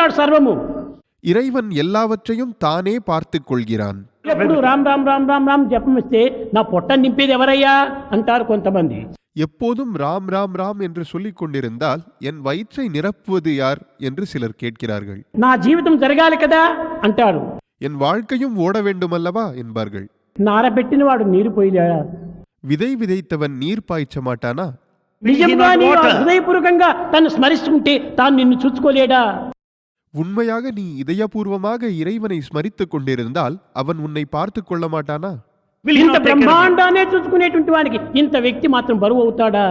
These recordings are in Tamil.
చూసుకుంటాడు సర్వము இறைவன் எல்லாவற்றையும் தானே பார்த்துக் கொள்கிறான் ఎప్పుడు రామ్ రామ్ రామ్ రామ్ రామ్ జపం ఇస్తే నా పొట్ట నింపేది ఎవరయ్యా అంటారు కొంతమంది எப்போதும் ராம் ராம் ராம் என்று சொல்லிக் கொண்டிருந்தால் என் வயிற்றை நிரப்புவது யார் என்று சிலர் கேட்கிறார்கள் నా జీవితం జరగాలి కదా అంటాడు என் வாழ்க்கையும் ஓட வேண்டுமல்லவா என்பார்கள் నారబెట్టిన వాడు నీరు పోయిలేడా விதை விதைத்தவன் நீர் பாய்ச்ச மாட்டானா నిజంగా నీవు ఆ హృదయపూర్వకంగా తను స్మరిస్తుంటే తాను నిన్ను చూసుకోలేడా உண்மையாக நீ இதயபூர்வமாக இறைவனை ஸ்மரித்துக் கொண்டிருந்தால் அவன் உன்னை பார்த்துக் கொள்ள மாட்டானா Will he ఇంత not take care of you? బ్రహ్మాండాన్ని చూసుకునేటువంటి వానికి ఇంత వ్యక్తి మాత్రం బరువు అవుతాడా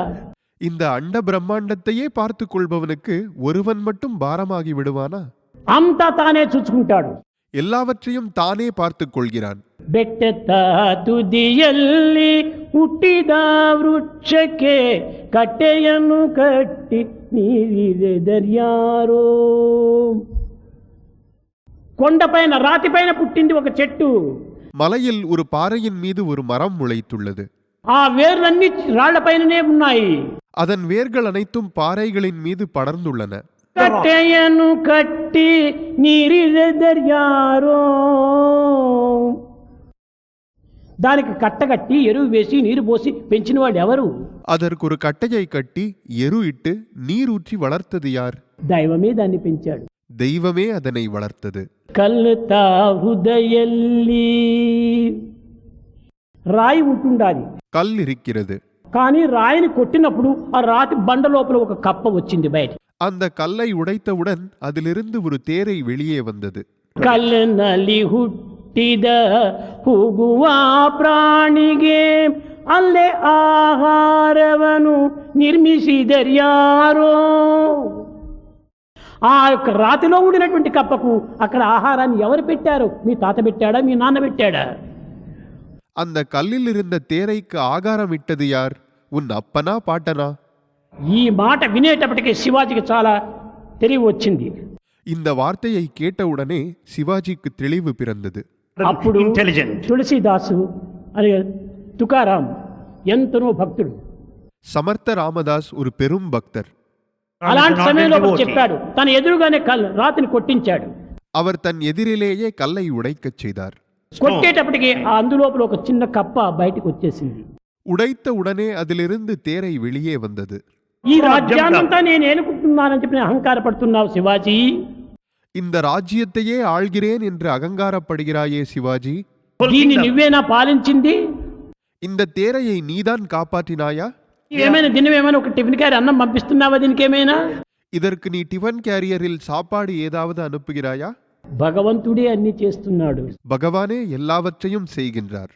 இந்த அண்ட பிரம்மாண்டத்தையே பார்த்துக் கொள்பவனுக்கு ஒருவன் மட்டும் பாரமாகி விடுவானா అంతా తానే చూసుకుంటాడు எல்லாவற்றையும் தானே பார்த்துக் கொள்கிறான் ಬೆಟ್ಟದ ತುದಿಯಲ್ಲಿ ಹುಟ್ಟಿದ ವೃಕ್ಷಕ್ಕೆ ಕಟ್ಟೆಯನ್ನು ಕಟ್ಟಿ ನೀರಿದೆದರ್ಯಾರೋ కొండపైన రాతిపైన పుట్టింది ఒక చెట్టు மலையில் ஒரு பாறையின் மீது ஒரு மரம் முளைத்துள்ளது ఆ వేర్లన్నీ రాళ్లపైననే ఉన్నాయి அதன் வேர்கள் அனைத்தும் பாறைகளின் மீது படர்ந்துள்ளன కట్టెయను కట్టి నీరిదెదర్యారో దానికి కట్టగట్టి ఎరువు వేసి నీరు పోసి పెంచిన వాడు ఎవరు அதற்கு ஒரு கட்டையை கட்டி எரு இட்டு நீர் ஊற்றி வளர்த்தது யார் దైవమే దాన్ని పెంచాడు தெய்வமே அதனை வளர்த்தது కల్లుతా హృదయల్లి రాయి ఉంటుండాలి கல் இருக்கிறது కానీ రాయిని కొట్టినప్పుడు ఆ రాతి బండ లోపల ఒక కప్ప వచ్చింది బయట அந்த கல்லை உடைத்தவுடன் அதிலிருந்து ஒரு தேரை வெளியே வந்தது ಕಲ್ಲಿನಲ್ಲಿ ಹುಟ್ಟಿದ ಹೋಗುವ ಪ್ರಾಣಿಗೆ ಅಲ್ಲೇ ಆಹಾರವನ್ನು నిర్మిసిదర్యారో ఆ యొక్క రాతిలో ఉండినటువంటి కప్పకు అక్కడ ఆహారాన్ని ఎవరు పెట్టారు మీ తాత పెట్టాడా మీ నాన్న పెట్టాడా அந்த கல்லில் இருந்த தேரைக்கு ஆகாரம் இட்டது யார் உன் அப்பனா பாட்டனா ఈ మాట వినేటప్పటికీ శివాజీకి చాలా తెలివి వచ్చింది இந்த வார்த்தையை கேட்டவுடனே சிவாஜிக்கு தெளிவு பிறந்தது అప్పుడు Intelligent. తులసీదాసు అనే తుకారాం ఎంతనో భక్తుడు சமர்த்த ராமதாஸ் ஒரு பெரும் பக்தர் అలాంటి సమయంలో చెప్పాడు తన ఎదురుగానే కల్ రాతిని కొట్టించాడు. அவர் தன் எதிரிலேயே கல்லை உடைக்கச் செய்தார் కొట్టేటప్పటికి ఆ అందులోపల ఒక చిన్న కప్ప బయటకు వచ్చేసింది. உடைத்த உடனே அதிலிருந்து தேரை வெளியே వந்தது ఈ రాజ్యాన్నంతా నేను ఏనుకుంటున్నానని చెప్పి అహంకారపడుతున్నావు శివాజీ. இந்த ராஜ்யத்தையே ஆள்கிறேன் என்று அகங்காரப்படுகிறாயே சிவாஜி దీన్ని నువ్వేనా పాలించింది? இந்த தேரையை நீதான் காப்பாற்றினாயா ఏమైనా దీన్ని ఏమైనా ఒక టిఫిన్ క్యారీ అన్నం పంపిస్తున్నావా దీనికి ఏమైనా? இதற்கு நீ டிஃபன் கேரியரில் சாப்பாடு ஏதாவது அனுப்புகிறாயா భగవంతుడే అన్ని చేస్తున్నాడు. பகவானே எல்லாவற்றையும் செய்கின்றார்